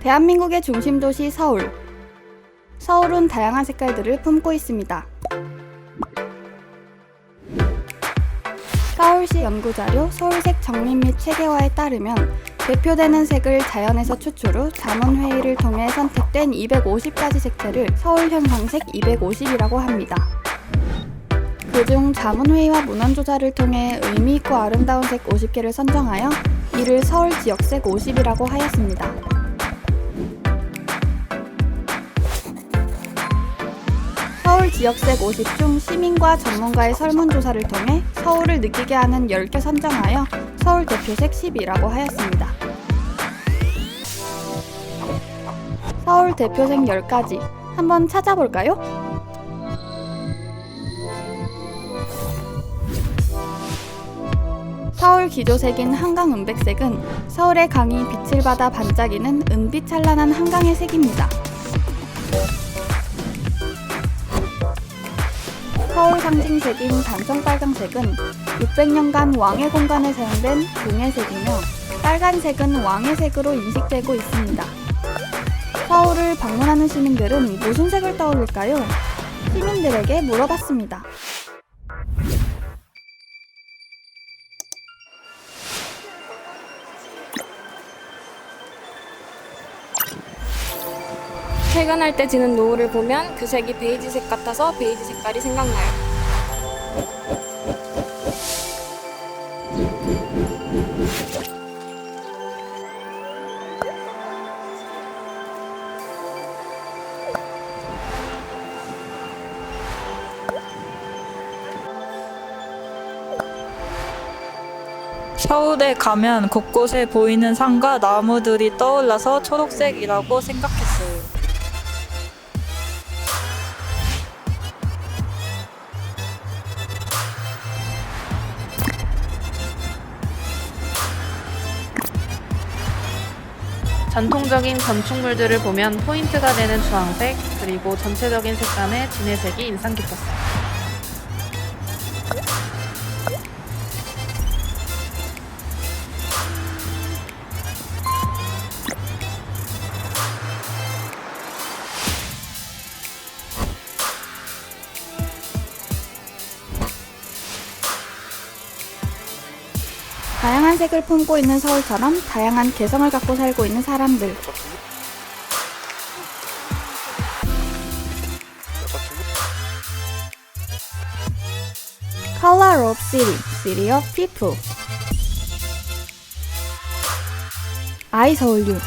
대한민국의 중심 도시 서울. 서울은 다양한 색깔들을 품고 있습니다. 서울시 연구자료 서울색 정림 및 체계화에 따르면 대표되는 색을 자연에서 추출 후 자문회의를 통해 선택된 250가지 색채를 서울 현상색 250이라고 합니다. 그중 자문회의와 문헌조사를 통해 의미있고 아름다운 색 50개를 선정하여 이를 서울 지역색 50이라고 하였습니다. 서울 지역색 50 중 시민과 전문가의 설문조사를 통해 서울을 느끼게 하는 10개 선정하여 서울 대표색 10이라고 하였습니다. 서울 대표색 10가지 한번 찾아볼까요? 서울 기조색인 한강 은백색은 서울의 강이 빛을 받아 반짝이는 은빛 찬란한 한강의 색입니다. 상징색인 단성 빨강색은 600년간 왕의 공간에 사용된 동의 색이며 빨간색은 왕의 색으로 인식되고 있습니다. 서울을 방문하는 시민들은 무슨 색을 떠올릴까요? 시민들에게 물어봤습니다. 퇴근할 때 지는 노을을 보면 그 색이 베이지색 같아서 베이지 색깔이 생각나요. 서울에 가면 곳곳에 보이는 산과 나무들이 떠올라서 초록색이라고 생각했어요. 전통적인 건축물들을 보면 포인트가 되는 주황색, 그리고 전체적인 색감의 진해색이 인상 깊었어요. 다양한 색을 품고 있는 서울처럼 다양한 개성을 갖고 살고 있는 사람들. Color of City, City of People. 서울유.